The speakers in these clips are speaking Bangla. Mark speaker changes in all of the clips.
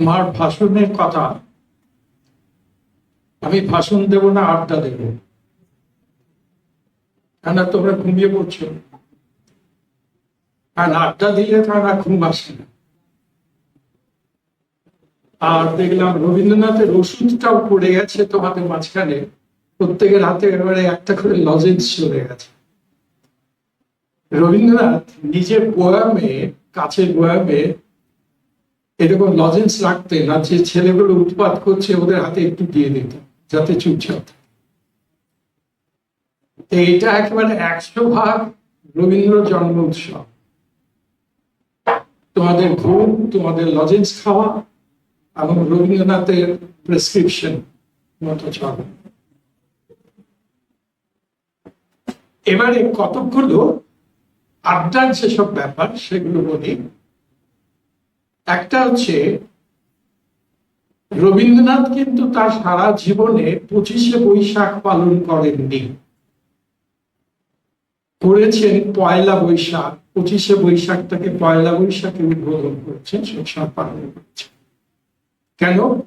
Speaker 1: আমার ভাষণের কথা। আমি ভাষণ দেব না, আড্ডা দেব। কেন তোমরা ঘুমিয়ে পড়ছো। আর আড্ডা দিলে তারা ঘুম আসে না। আর দেখলাম রবীন্দ্রনাথের ওষুধটাও পড়ে গেছে তোমাদের মাঝখানে। প্রত্যেকের হাতে এবারে একটা করে লজেন্স চলে গেছে। রবীন্দ্রনাথ নিজের বয়ামে, কাছের বয়ামে এরকম লজেন্স রাখতেন আর যে ছেলেগুলো উৎপাত করছে, ওদের হাতে একটু দিয়ে দিত, যাতে চুপচাপ এটা একেবারে একশো ভাগ রবীন্দ্র জন্ম উৎসব। তোমাদের ঘুম, তোমাদের লজেন্স খাওয়া এবং রবীন্দ্রনাথের প্রেসক্রিপশন মতো চলে। এবারে কতকগুলো আড্ডার যেসব ব্যাপার, সেগুলো বলি। একটা হচ্ছে, রবীন্দ্রনাথ কিন্তু তার সারা জীবনে পঁচিশে বৈশাখ পালন করেননি। করেছেন পয়লা বৈশাখ। পঁচিশে বৈশাখ বৈশাখটাকে পয়লা বৈশাখে উদ্বোধন করেছেন, সংসার পালন করেছেন। কেন?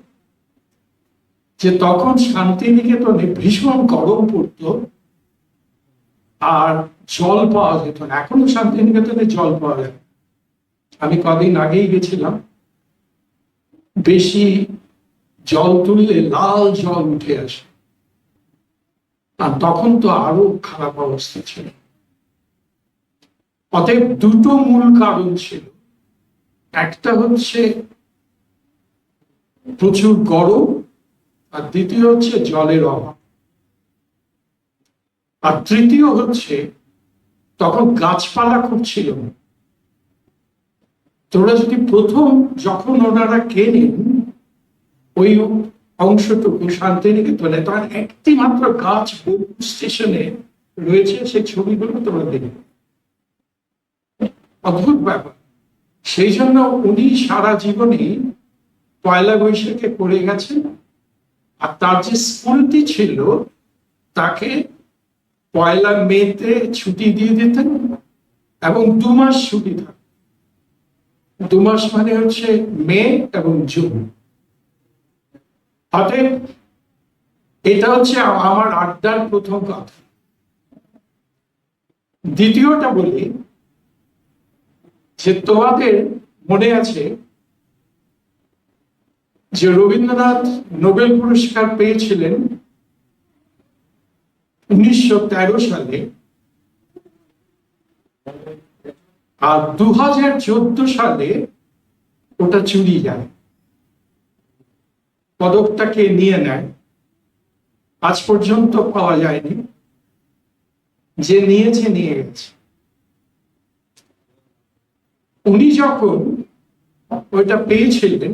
Speaker 1: যে তখন শান্তিনিকেতনে ভীষণ গরম পড়তো আর জল পাওয়া যেত না। এখনও শান্তিনিকেতনে জল পাওয়া যায়। আমি কদিন আগেই গেছিলাম। বেশি জল তুললে লাল জল উঠে আসে। আর তখন তো আরও খারাপ অবস্থা ছিল। অতএব দুটো মূল কারণ ছিল। একটা হচ্ছে প্রচুর গরম, আর দ্বিতীয় হচ্ছে জলের অভাব। আর তৃতীয় হচ্ছে তখন গাছপালা খুব ছিল না। তোরা যদি প্রথম যখন ওনারা কেনেন, ওই অংশটুকু শান্তিনিকেতনে তখন একটি মাত্র গাছ স্টেশনে রয়েছে সেই ছবিগুলো তোমরা দেখবে। অদ্ভুত ব্যাপার। সেই জন্য উনি সারা জীবনে পয়লা বৈশাখে করে গেছেন, আর তার যে স্কুলটি ছিল, তাকে পয়লা মেতে ছুটি দিয়ে দিতেন এবং দু মাস ছুটি থাকত দু মাস মানে হচ্ছে মে এবং জুন। অতএব এটা হচ্ছে আমার আড্ডার প্রথম কথা। দ্বিতীয়টা বলি যে তোমাদের মনে আছে যে রবীন্দ্রনাথ নোবেল পুরস্কার পেয়েছিলেন উনিশশো তেরো সালে। আর দু হাজার চোদ্দ সালে ওটা চুরি যায়। পদকটাকে নিয়ে নেয়। আজ পর্যন্ত পাওয়া যায়নি। যে নিয়েছে, নিয়ে গেছে। উনি যখন ওইটা পেয়েছিলেন,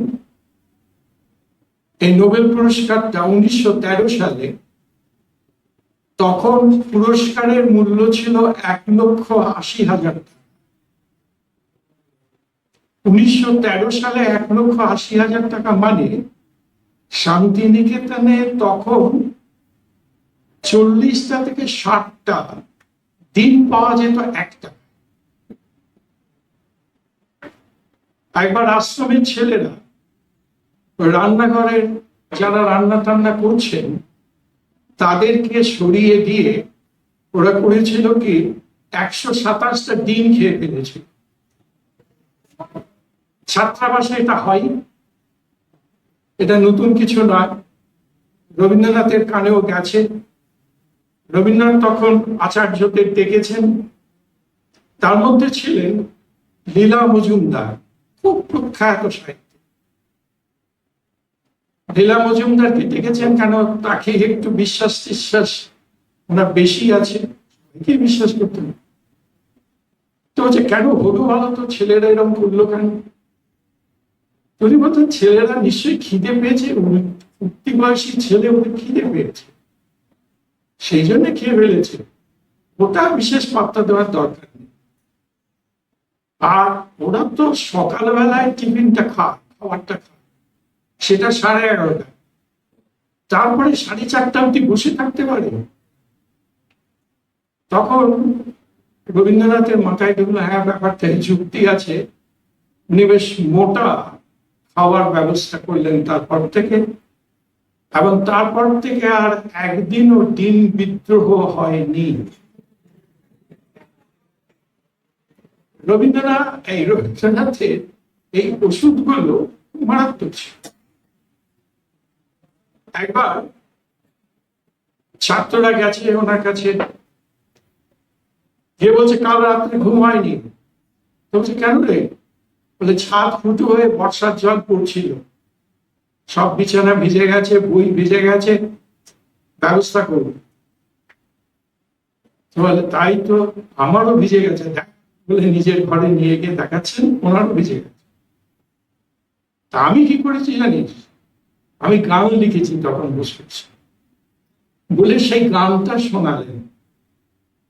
Speaker 1: এই নোবেল পুরস্কারটা উনিশশো তেরো সালে, তখন পুরস্কারের মূল্য ছিল এক লক্ষ আশি হাজার টাকা। উনিশশো তেরো সালে এক লক্ষ আশি হাজার টাকা মানে শান্তিনিকেতনে তখন চল্লিশটা থেকে ষাটটা দিন পাওয়া যেত একটা। একবার আশ্রমের ছেলেরা রান্নাঘরের যারা রান্না টান্না করছেন, তাদেরকে সরিয়ে দিয়ে ওরা করেছিল কি, একশো সাতাশটা ডিম খেয়ে ফেলেছিল ছাত্রাবাসে এটা হয়। এটা নতুন কিছু নয়। রবীন্দ্রনাথের কানেও গেছে। রবীন্দ্রনাথ তখন আচার্যদের ডেকেছেন। তার মধ্যে ছিলেন লীলা মজুমদার, খুব প্রখ্যাত সাহিত্য লীলা মজুমদারকে ডেকেছেন কেন? তাকে একটু বিশ্বাস টিশ্বাস ওনার বেশি আছে। কি বিশ্বাস করতেন তো হচ্ছে কেন হলো ভালো তো? ছেলেরা এরকম করল কেন? বলতেন ছেলেরা নিশ্চয়ই খিদে পেয়েছে উঠতি বয়সী ছেলে ওদের খিদে পেয়েছে। সেই জন্য খেয়ে ফেলেছে। ওটা বিশেষ পাত্তা দেওয়ার দরকার আর ওরা তো সকালবেলায় টিফিনটা খায়, খাবারটা খায়। সেটা সাড়ে এগারোটা। তারপরে সাড়ে চারটা অব্দি বসে থাকতে পারে। তখন রবীন্দ্রনাথের মাথায় ঢুকলো হ্যাঁ ব্যাপারটা যুক্তি আছে। উনি বেশ মোটা। খাওয়ার ব্যবস্থা করলেন তারপর থেকে। এবং তারপর থেকে আর একদিনও দিন বিদ্রোহ হয়নি। রবীন্দ্রনাথ, এই রবীন্দ্রনাথের এই ওষুধগুলো মারাত্মক ছিল। একবার ছাত্ররা গেছে ওনার কাছে। গিয়ে বলছে, কাল রাত্রে ঘুম হয়নি। তো বলছে, কেন রে? বলে ছাদ ফুটো হয়ে বর্ষার জল পড়ছিল। সব বিছানা ভিজে গেছে, বই ভিজে গেছে, ব্যবস্থা করুন। বলে, তাই তো আমারও ভিজে গেছে। বলে নিজের ঘরে নিয়ে গিয়ে দেখাচ্ছেন, ওনারও ভিজে গেছে। তা আমি কি করেছি জানিস? আমি গান লিখেছি তখন বসে বলে সেই গানটা শোনালেন।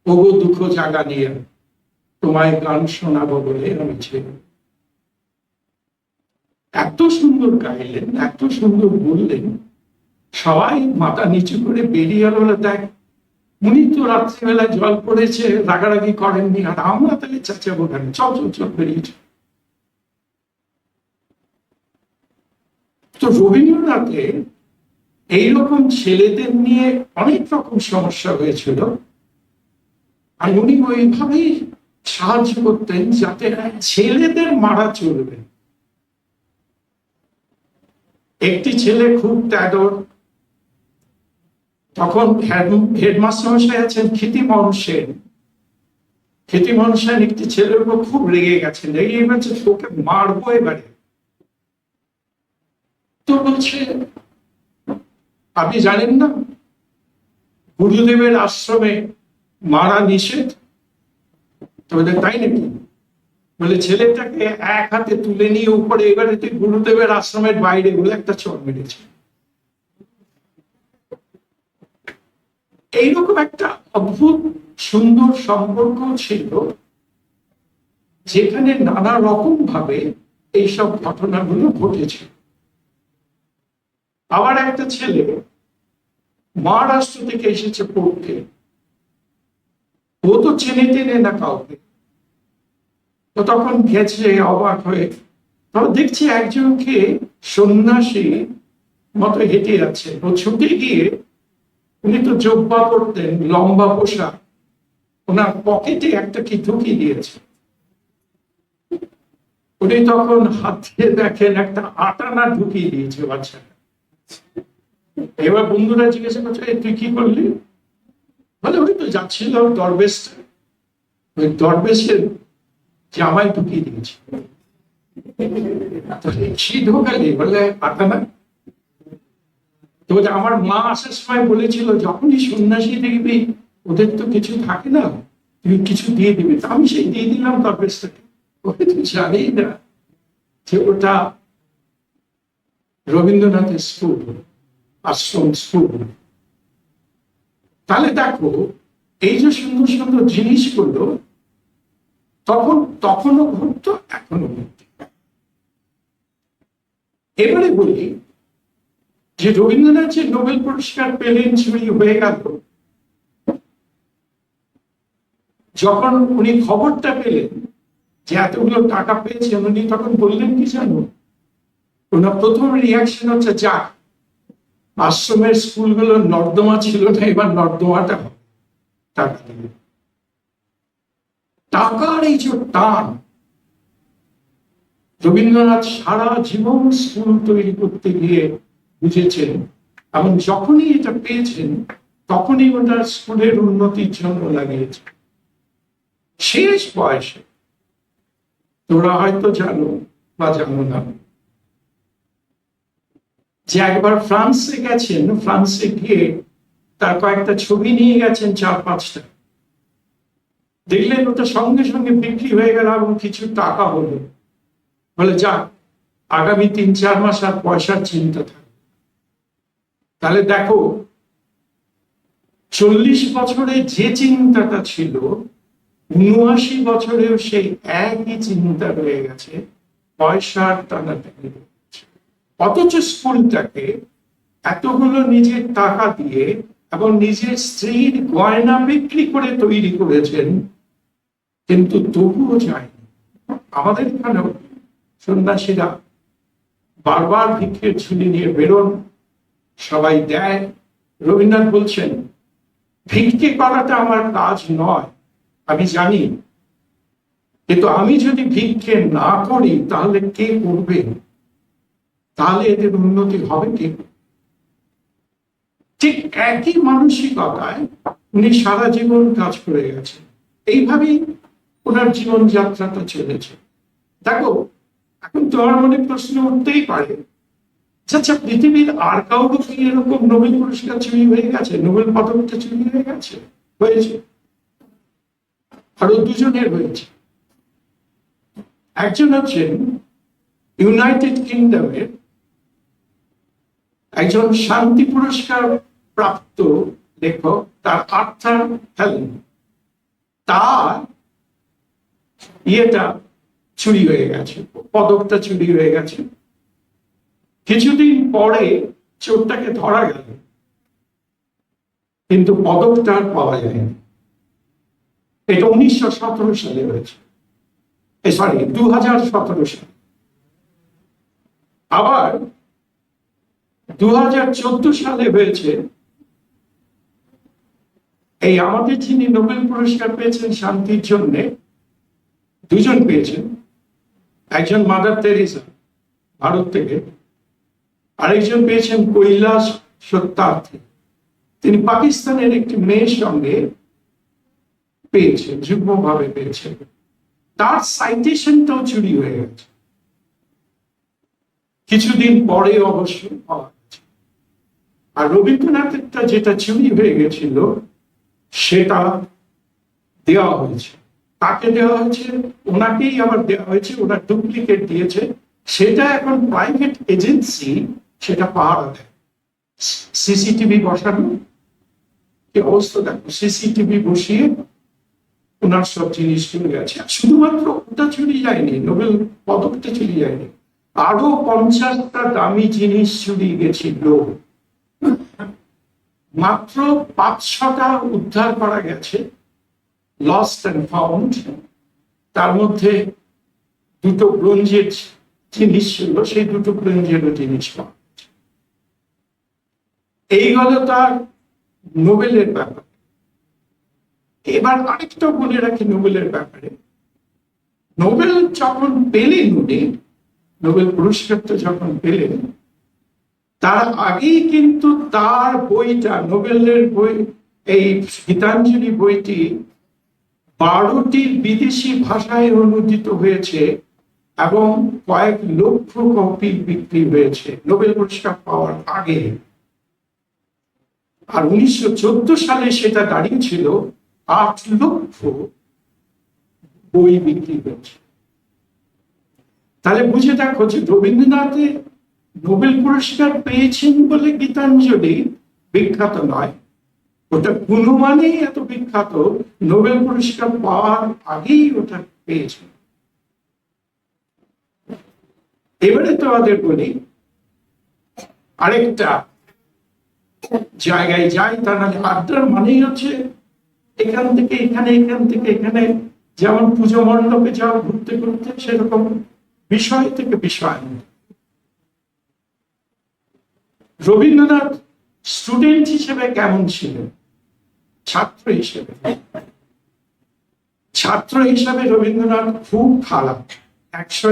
Speaker 1: ওগো দুঃখ জাগা নিয়ে, তোমায় গান শোনাবো বলে আমি ছেলে এত সুন্দর গাইলেন, এত সুন্দর বললেন। সবাই মাথা নিচু করে বেরিয়ে বলে, দেখ, উনি তো রাত্রিবেলায় জল পড়েছে, রাগারাগি করেননি, আর আমরা তাহলে চাচাবো কেন? চল চল চল বেরিয়েছে তো রবীন্দ্রনাথের এইরকম ছেলেদের নিয়ে অনেক রকম সমস্যা হয়েছিল। আর উনি ওইভাবেই সাহায্য করতেন যাতে ছেলেদের মারা চলবে। একটি ছেলে খুব ট্যাডর তখন হেডমাস্টার মশাই আছেন খ্যাতিমোহন সেন। খ্যাতিমোহন সেন একটি ছেলের উপর খুব রেগে গেছেন। রেগে গেছে তোকে মারবো এবারে? তো বলছে, আপনি জানেন না? গুরুদেবের আশ্রমে মারা নিষেধ? তো তাই নাকি? বলে ছেলেটাকে এক হাতে তুলে নিয়ে উপরে এবারে তুই গুরুদেবের আশ্রমের বাইরে বলে একটা চর মেরেছে। এইরকম একটা অদ্ভুত সুন্দর সম্পর্ক ছিল যেখানে নানা রকম ভাবে এইসব ঘটনাগুলো ঘটেছে। আবার একটা ছেলে মহারাষ্ট্র থেকে এসেছে পড়তে। ও তো চেনে টেনে না কাউকে। তো তখন গেছে, অবাক হয়ে। তখন দেখছি একজনকে সন্ন্যাসী মতো হেঁটে যাচ্ছে। ও ছুটে গিয়ে উনি তো জব্বা করতেন লম্বা পোশাক। ওনার পকেটে একটা কি ঢুকিয়ে দিয়েছে। উনি তখন হাতে দেখেন একটা আটানা ঢুকিয়ে দিয়েছে বাচ্চাটা। এবার বন্ধুরা জিজ্ঞাসা করছে তুই কি করলি? বলে, ওই তো যাচ্ছিল দরবেশটা ওই দরবেশের জামাই ঢুকিয়ে দিয়েছি ঢোকালি বলে আমার মা আসার সময় বলেছিল যখনই সন্ন্যাসী দেখবি ওদের তো কিছু থাকে না তুমি কিছু দিয়ে দিবে আমি সেই দিয়ে দিলাম দরবেশটাকে ওকে তো জানি না যে ওটা রবীন্দ্রনাথের স্কুল আশ্রম স্কুল তাহলে দেখো এই যে সুন্দর সুন্দর জিনিসগুলো তখন, তখনও ঘটত এখনও ঘটত এবারে বলি যে রবীন্দ্রনাথ যে নোবেল পুরস্কার পেলেন চুরি হয়ে গেল। যখন উনি খবরটা পেলেন যে এতগুলো টাকা পেয়েছেন, উনি তখন বললেন কি জানো? ওনার প্রথম রিয়াকশন হচ্ছে, যাক, আশ্রমের স্কুলগুলো নর্দমা ছিল না, এবার নর্দমাটা টাকা দিল টাকার এই যে টান, রবীন্দ্রনাথ সারা জীবন স্কুল তৈরি করতে গিয়ে বুঝেছেন, এবং যখনই এটা পেয়েছেন, তখনই ওনার স্কুলের উন্নতির জন্য লাগিয়েছে। শেষ বয়সে তোরা হয়তো জানো বা জানো না, যে একবার ফ্রান্সে গেছেন, ফ্রান্সে গিয়ে তার কয়েকটা ছবি নিয়ে গেছেন, চার পাঁচটা। দেখলেন ওটা সঙ্গে সঙ্গে বিক্রি হয়ে গেল এবং কিছু টাকা হলো। বলে, যাক, আগামী তিন চার মাস আর পয়সার চিন্তা থাকবে তাহলে দেখো, চল্লিশ বছরে যে চিন্তাটা ছিল, উনআশি বছরেও সেই একই চিন্তা রয়ে গেছে, পয়সার টানা অথচ স্কুলটাকে এতগুলো নিজের টাকা দিয়ে এবং নিজের স্ত্রীর গয়না বিক্রি করে তৈরি করেছেন কিন্তু তবুও যায়নি আমাদের এখানেও সন্ন্যাসীরা বারবার ভিক্ষের ঝুলি নিয়ে বেরোন, সবাই দেয়। রবীন্দ্রনাথ বলছেন, ভিক্ষে করাটা আমার কাজ নয়, আমি জানি। কিন্তু আমি যদি ভিক্ষে না করি, তাহলে কে করবে? তাহলে এদের উন্নতি হবে কি? ঠিক একই মানসিকতায় উনি সারা জীবন কাজ করে গেছেন। এইভাবেই ওনার জীবন যাত্রাটা চলেছে। দেখো, এখন তোমার মনে প্রশ্ন উঠতেই পারে। আচ্ছা পৃথিবীর আর কাউকে কি এরকম নোবেল পুরস্কার চুরি হয়ে গেছে? নোবেল পদকটা চুরি হয়ে গেছে? হয়েছে। আরও দুজনের হয়েছে। একজন হচ্ছেন ইউনাইটেড কিংডমের একজন শান্তি পুরস্কার প্রাপ্ত লেখক, তার আর্থার হেলেন। তার ইয়েটা চুরি হয়ে গেছে, পদকটা চুরি হয়ে গেছে। কিছুদিন পরে চোরটাকে ধরা গেল, কিন্তু পদকটা আর পাওয়া যায়নি। এটা উনিশশো সতেরো সালে হয়েছে। সরি দু হাজার সতেরো সালে। আবার দু হাজার চোদ্দ সালে হয়েছে, এই আমাদের যিনি নোবেল পুরস্কার পেয়েছেন শান্তির জন্য দুজন পেয়েছেন একজন মাদার তেরিসা ভারত থেকে। আরেকজন পেয়েছেন কৈলাস সত্যার্থী। তিনি পাকিস্তানের একটি মেয়ের সঙ্গে পেয়েছেন, যুগ্মভাবে পেয়েছেন। তার সাইটেশনটাও চুরি হয়ে গেছে। কিছুদিন পরে অবশ্য আর রবীন্দ্রনাথেরটা যেটা চুরি হয়ে গেছিল, সেটা দেওয়া হয়েছে। তাকে দেওয়া হয়েছে, ওনাকেই আবার দেওয়া হয়েছে ওনার ডুপ্লিকেট দিয়েছে। সেটা এখন প্রাইভেট এজেন্সি সেটা পাহারা দেয় সিসিটিভি বসানো অবস্থা দেখো সিসিটিভি বসিয়ে ওনার সব জিনিস চলে গেছে। শুধুমাত্র ওটা চুরি যায়নি, নোবেল পদকটা চুরি যায়নি। আরও পঞ্চাশটা দামি জিনিস চুরি গেছিল। মাত্র পাঁচশটা উদ্ধার করা গেছে। লস্ট অ্যান্ড ফাউন্ড তার মধ্যে দুটো ব্রোঞ্জের জিনিস ছিল, সেই দুটো ব্রোঞ্জেরও জিনিস এই হলো তার নোবেলের ব্যাপার। এবার আরেকটা বলে রাখি নোবেলের ব্যাপারে। নোবেল যখন পেলেন উনি, নোবেল পুরস্কারটা যখন পেলেন, তার আগেই কিন্তু তার বইটা, নোবেলের বই, এই গীতাঞ্জলি বইটি বারোটি বিদেশি ভাষায় অনুদিত হয়েছে এবং কয়েক লক্ষ কপি বিক্রি হয়েছে, নোবেল পুরস্কার পাওয়ার আগে। আর উনিশশো চোদ্দ সালে সেটা দাঁড়িয়েছিল আট লক্ষ বই বিক্রি হয়েছে। তাহলে বুঝে দেখো যে রবীন্দ্রনাথে নোবেল পুরস্কার পেয়েছেন বলে গীতাঞ্জলি বিখ্যাত নয়। ওটা গুণমানেই এত বিখ্যাত, নোবেল পুরস্কার পাওয়ার আগেই ওটা পেয়েছে। এবারে তোমাদের বলি, আরেকটা জায়গায় যাই তা নাহলে আড্ডার মানেই হচ্ছে এখান থেকে এখানে, এখান থেকে এখানে, যেমন পুজো মণ্ডপে যাও, ঘুরতে ঘুরতে সেরকম বিষয় থেকে বিষয় রবীন্দ্রনাথ স্টুডেন্ট হিসেবে কেমন ছিলেন? ছাত্র হিসেবে। ছাত্র হিসাবে রবীন্দ্রনাথ খুব খারাপ, একশো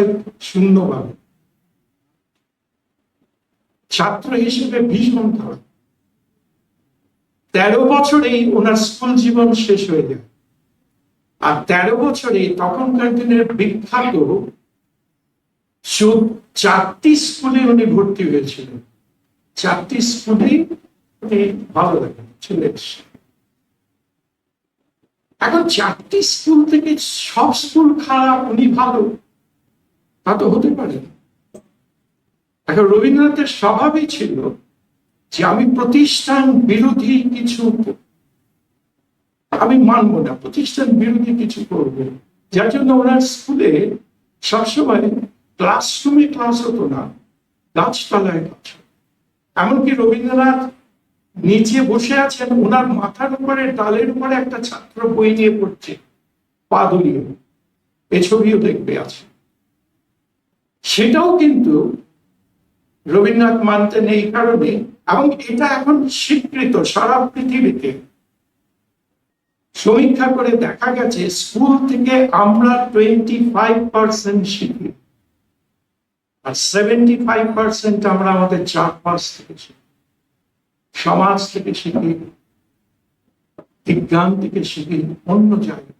Speaker 1: শূন্য ভাবে ছাত্র হিসেবে ভীষণ খারাপ। তেরো বছরেই ওনার স্কুল জীবন শেষ হয়ে যায়। আর তেরো বছরে তখনকার দিনের বিখ্যাত চারটি স্কুলে উনি ভর্তি হয়েছিলেন। চারটি স্কুলে উনি ভালো লাগে ছেলে এখন চারটি স্কুল থেকে সব স্কুল খারাপ, উনি ভালো। তা তো হতে পারে। এখন রবীন্দ্রনাথের স্বভাবই ছিল যে আমি প্রতিষ্ঠান বিরোধী কিছু আমি মানব না, প্রতিষ্ঠান বিরোধী কিছু করব। যার জন্য ওনার স্কুলে সবসময় ক্লাসরুমে ক্লাস হতো না, গাছতলায় গাছ। এমনকি রবীন্দ্রনাথ নিচে বসে আছেন ওনার মাথার উপরে, ডালের উপরে একটা ছাত্র বই নিয়ে পড়ছে। পা এ ছবিও দেখবে আছে। সেটাও কিন্তু রবীন্দ্রনাথ মানতেন এই কারণে, এবং এটা এখন স্বীকৃত সারা পৃথিবীতে। সমীক্ষা করে দেখা গেছে, স্কুল থেকে আমরা টোয়েন্টি ফাইভ পার্সেন্ট শিখি। আর সেভেন্টি ফাইভ পার্সেন্ট আমরা আমাদের চারপাশ থেকে শিখি। সমাজ থেকে শিখি, বিজ্ঞান থেকে শিখি, অন্য জায়গা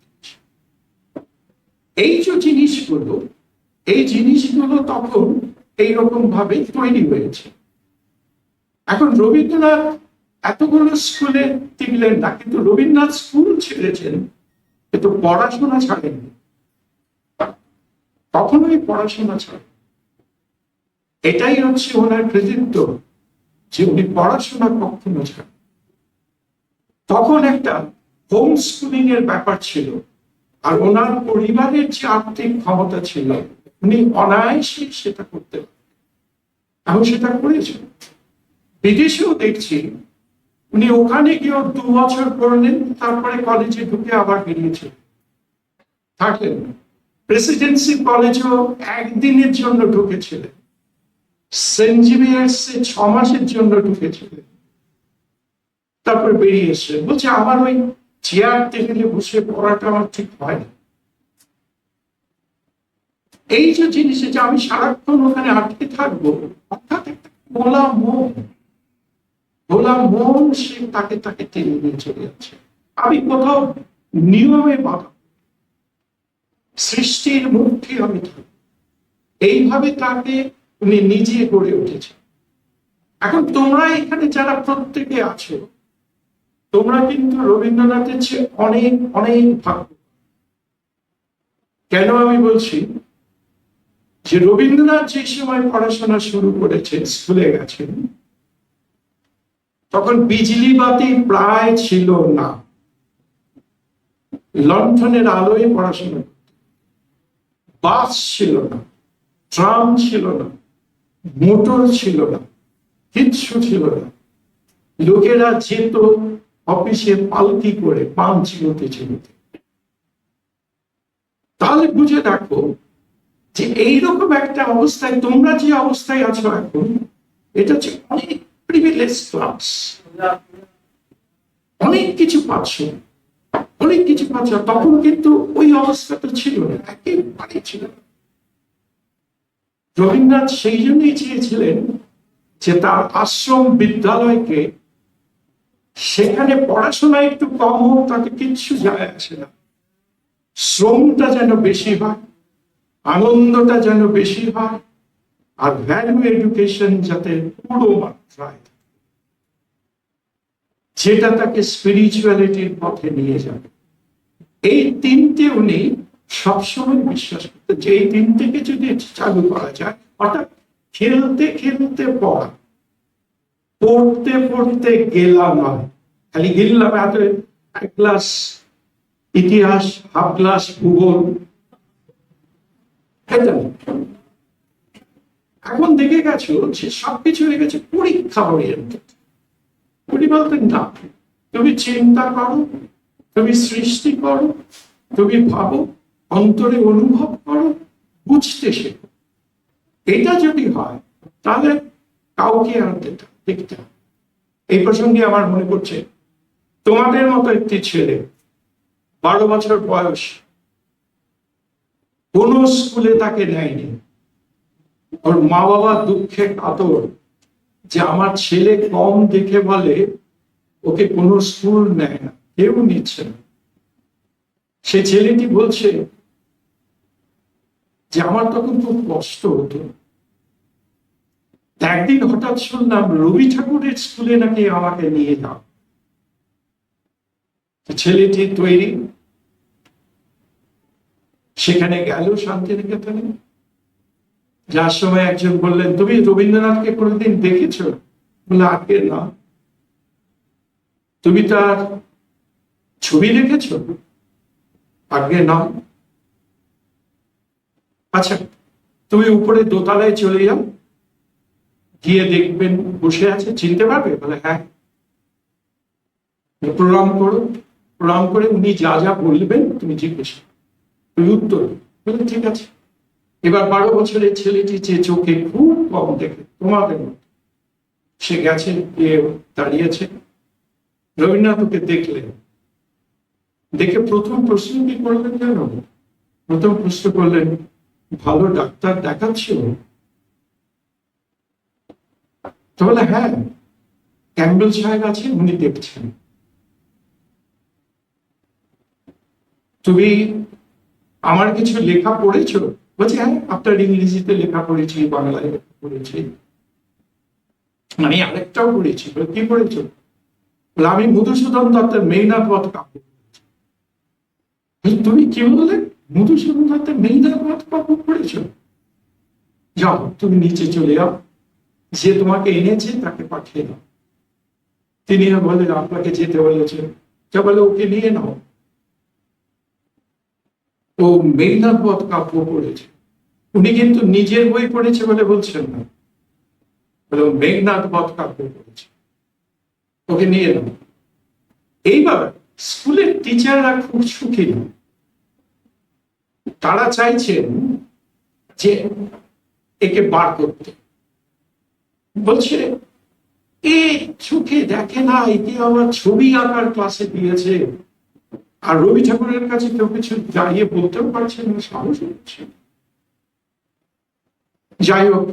Speaker 1: এই যে জিনিসগুলো, এই জিনিসগুলো তখন এইরকম ভাবে তৈরি হয়েছে। এখন রবীন্দ্রনাথ এতগুলো স্কুলে টিকলেন না, কিন্তু রবীন্দ্রনাথ স্কুল ছেড়েছেন, কিন্তু পড়াশোনা ছাড়েননি। কখনোই পড়াশোনা ছাড়েন এটাই হচ্ছে ওনার কৃতিত্ব। যে উনি পড়াশোনা কখনো ছাড়েন তখন একটা হোম স্কুলিং এর ব্যাপার ছিল আর ওনার পরিবারের যে আর্থিক ক্ষমতা ছিল, উনি অনায়াসে সেটা করতে এবং সেটা করেছেন। বিদেশেও দেখছি, উনি ওখানে গিয়েও দু বছর পড়লেন, তারপরে কলেজে ঢুকে আবার বেরিয়েছেন। থাকলেন। প্রেসিডেন্সি কলেজেও একদিনের জন্য ঢুকেছিলেন। সেন্ট জেভিয়ার্সে ছ মাসের জন্য ঢুকেছিলেন তারপর বেরিয়ে এসে বলছে, আমার ওই চেয়ার টেবিলে বসে পড়াটা আমার ঠিক হয় না। এই যে জিনিস যে আমি সারাক্ষণ ওখানে আটকে থাকব অর্থাৎ একটা গোলা মন সে তাকে তাকে টেনে নিয়ে চলে যাচ্ছে। আমি কোথাও নিয়মে বাধা সৃষ্টির মুখে আমি থাকব। এইভাবে তাকে উনি নিজে গড়ে উঠেছে এখন তোমরা এখানে যারা প্রত্যেকে আছো, তোমরা কিন্তু রবীন্দ্রনাথের চেয়ে অনেক অনেক ভাগ্য কেন আমি বলছি? যে রবীন্দ্রনাথ যে সময় পড়াশোনা শুরু করেছেন স্কুলে গেছেন, তখন বিজলি বাতি প্রায় ছিল না। লণ্ঠনের আলোয় পড়াশোনা। বাস ছিল না, ট্রাম ছিল না। মোটর ছিল না, কিচ্ছু ছিল না। লোকেরা যেত অফিসে পালকি করে পান চিরতে চিরতে। তাহলে বুঝে দেখো যে এইরকম একটা অবস্থায়, তোমরা যে অবস্থায় আছো এখন, এটা হচ্ছে অনেক প্রিভিলেজ ক্লাস অনেক কিছু পাচ্ছ, অনেক কিছু পাচ্ছ তখন কিন্তু ওই অবস্থাটা ছিল না একেবারে ছিল না। রবীন্দ্রনাথ সেই জন্যই চেয়েছিলেন যে তার আশ্রম বিদ্যালয়কে সেখানে পড়াশোনা একটু কম হোক, তাতে কিচ্ছু যায় আসে না। শ্রমটা যেন বেশি হয়, আনন্দটা যেন বেশি হয়, আর ভ্যালু এডুকেশন যাতে পুরো মাত্রায় যেটা তাকে স্পিরিচুয়ালিটির পথে নিয়ে যাবে। এই তিনটে উনি সবসময় বিশ্বাস করতেন যে এই তিনটেকে যদি চালু করা যায়, অর্থাৎ খেলতে খেলতে পড়া, পড়তে পড়তে গেলাম নয় খালি গেলাম এত, এক গ্লাস ইতিহাস, হাফ গ্লাস ভূগোল। এখন দেখে গেছো যে সবকিছু হয়ে গেছে পরীক্ষা ওরিয়েন্টেড উনি বলতেন, না, তুমি চিন্তা করো, তুমি সৃষ্টি করো, তুমি ভাবো অন্তরে অনুভব করো, বুঝতে শেখো। এটা যদি হয়, তাহলে কাউকে আর দেখতে। এই প্রসঙ্গে আমার মনে পড়ছে, তোমাদের মতো একটি ছেলে, বারো বছর বয়স, কোন স্কুলে তাকে নেয়নি ওর মা বাবা দুঃখে কাতর যে আমার ছেলে কম দেখে বলে, ওকে কোনো স্কুল নেয় না, কেউ নিচ্ছে না। সে ছেলেটি বলছে যে আমার তখন খুব কষ্ট হতো। একদিন হঠাৎ শুনলাম রবি ঠাকুরের স্কুলে নাকি আমাকে নিয়ে যাও। ছেলেটি তৈরি। সেখানে গেল শান্তিনিকেতনে। যার সময় একজন বললেন, তুমি রবীন্দ্রনাথকে কোনোদিন দেখেছ? বলে, আগে না। তুমি তার ছবি দেখেছ? আগে না। আচ্ছা তুমি উপরে দোতলায় চলে যাও, গিয়ে দেখবেন বসে আছে, চিনতে পারবে? বলে হ্যাঁ। প্রণাম করো, প্রণাম করে উনি যা যা বলবেন, তুমি জিজ্ঞেস। তুমি উত্তর বলে, ঠিক আছে। এবার বারো বছরের ছেলেটি যে চোখে খুব কম দেখে, তোমাদের মতো। সে গেছে, গিয়ে দাঁড়িয়েছে। রবীন্দ্রনাথ ওকে দেখলেন। দেখে প্রথম প্রশ্ন কি করলেন জানো? প্রথম প্রশ্ন করলেন ভালো ডাক্তার দেখাচ্ছিল। তো বলে হ্যাঁ ক্যাম্বেল সাহেব আছে উনি দেখছেন। তুমি আমার কিছু লেখা পড়েছো? বলছি হ্যাঁ আপনার ইংরেজিতে লেখা পড়েছি, বাংলায় লেখা পড়েছি। আমি আরেকটাও পড়েছি কি পড়েছো? আমি মধুসূদন দত্তের মেঘনাথ বধ কাব্য তুমি কি বললে? মধুসূদন দত্তের মেঘনাথ বধ কাব্য পড়েছো যাও, তুমি নিচে চলে যাও। যে তোমাকে এনেছে, তাকে পাঠিয়ে দাও। তিনি বললেন, আপনাকে যেতে বলেছেন যা বলে, ওকে নিয়ে নাও। ও মেঘনাথ বধ কাব্য পড়েছে উনি কিন্তু নিজের বই পড়েছে বলে বলছেন না। বলে মেঘনাথ বধ কাব্য পড়েছে ওকে নিয়ে নাও। এইবার, স্কুলের টিচাররা খুব সুখী। না তারা চাইছেন যে একে বার করতে। বলছে, এ চোখে দেখে না, একে আমার ছবি আঁকার ক্লাসে দিয়েছে। আর রবি ঠাকুরের কাছে কেউ কিছু দাঁড়িয়ে বলতেও পারছে না সাহস হচ্ছে যাই হোক,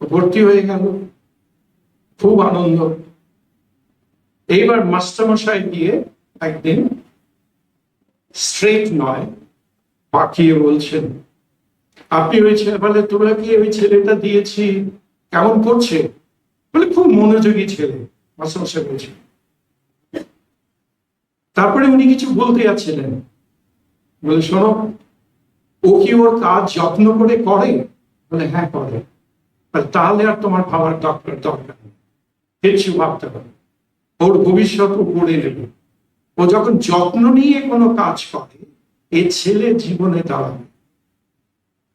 Speaker 1: ভর্তি হয়ে গেল। খুব আনন্দ। এইবার মাস্টারমশাই গিয়ে একদিন স্ট্রেট নয় পাকিয়ে বলছেন, আপনি ওই ছেলে বলে, তোমরা কি ওই ছেলেটা দিয়েছি? কেমন করছে? বলে, খুব মনোযোগী ছেলে মাস্টারমশাই বলছে তারপরে উনি কিছু বলতে যাচ্ছিলেন। বলে, শোনো, ও কি ওর কাজ যত্ন করে করে? বলে হ্যাঁ করে। তাহলে আর তোমার ভাবার দরকার দরকার কিছু ভাবতে হবে ওর ভবিষ্যৎ ও গড়ে নেবে। ও যখন যত্ন নিয়ে কোনো কাজ করে এ ছেলে জীবনে দাঁড়াবে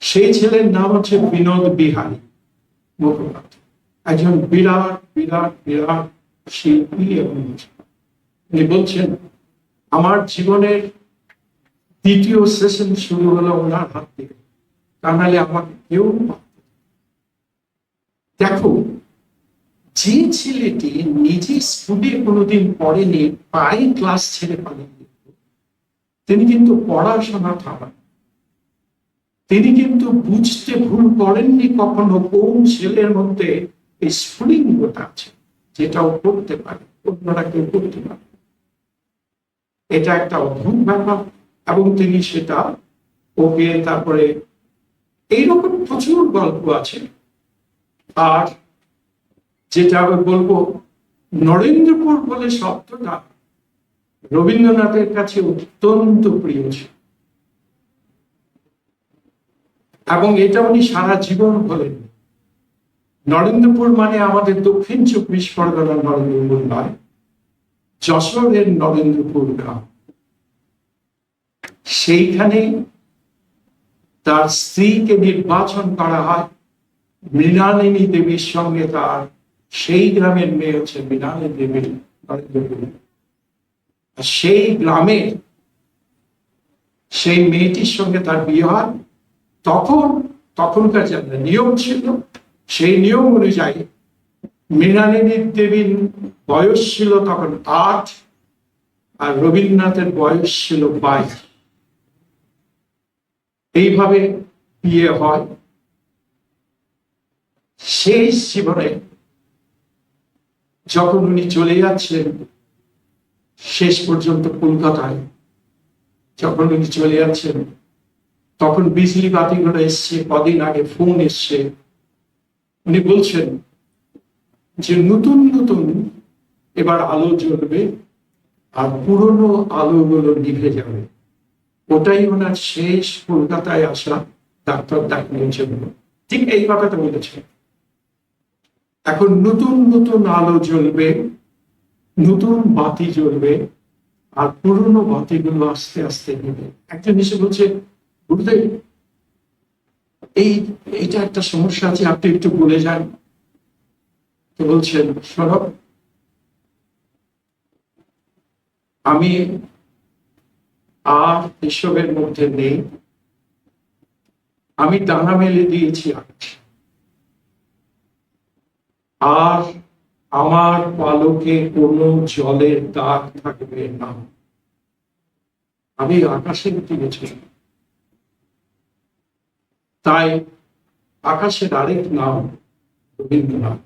Speaker 1: সেই ছেলের নাম হচ্ছে বিনোদ বিহারী একজন বিরাট বিরাট বিরাট শিল্পী এবং উনি বলছেন আমার জীবনের দ্বিতীয় সেশন শুরু হলো ওনার হাত থেকে। তা নাহলে আমাকে কেউ দেখো যে ছেলেটি নিজে স্কুলে কোনোদিন পড়েনি প্রায় ক্লাস ছেড়ে যেত, তিনি কিন্তু পড়াশোনা থামান। তিনি কিন্তু বুঝতে ভুল করেননি কখনো কোন ছেলের মধ্যে এই স্ফুলিঙ্গটা আছে, যেটাও করতে পারে অন্যরা কেউ করতে পারে। এটা একটা অদ্ভুত ব্যাপার এবং তিনি সেটা ওকে তারপরে এইরকম প্রচুর গল্প আছে। আর যেটা বলব, নরেন্দ্রপুর বলে শব্দটা রবীন্দ্রনাথের কাছে অত্যন্ত প্রিয় ছিল। এবং এটা উনি সারা জীবন বলেন। নরেন্দ্রপুর মানে আমাদের দক্ষিণ চব্বিশ পরগনার নরেন্দ্রপুর নয়, যশোরের নরেন্দ্রপুর গ্রাম। সেইখানে তার স্ত্রীকে নির্বাচন করা হয়, মৃণালিনী দেবীর সঙ্গে তার, সেই গ্রামের মেয়ে হচ্ছে মৃণালিনী দেবীর নরেন্দ্রপুর। সেই গ্রামের সেই মেয়েটির সঙ্গে তার বিয়ে হয়, তখন তখনকার যে নিয়ম ছিল, সেই নিয়ম অনুযায়ী মৃণালিনী দেবীর বয়স ছিল তখন আট আর রবীন্দ্রনাথের বয়স ছিল বাইশ। এইভাবে বিয়ে হয়। সেই জীবনে যখন উনি চলে যাচ্ছেন শেষ পর্যন্ত কলকাতায় যখন উনি চলে যাচ্ছেন, তখন বিজলি বাতিগুলো এসছে, কদিন আগে ফোন এসছে। উনি বলছেন যে নতুন নতুন এবার আলো জ্বলবে আর পুরনো আলোগুলো নিভে যাবে। ওটাই ওনার শেষ কলকাতায় আসা ডাক্তার দেখানোর জন্য। ঠিক এই কথাটা বলেছে এখন নতুন নতুন আলো জ্বলবে নতুন বাতি জ্বলবে আর পুরনো বাতিগুলো আস্তে আস্তে নেবে। একজন এসে বলছে, গুরুদেব, এই, এইটা একটা সমস্যা আছে, আপনি একটু বলে যান। তো বলছেন, সরব, আমি আর এসবের মধ্যে নেই। আমি ডানা মেলে দিয়েছি আর আমার পালকে কোনো জলের দাগ থাকবে না। আমি আকাশের দিকে তাই আকাশের আরেক নাম রবীন্দ্রনাথ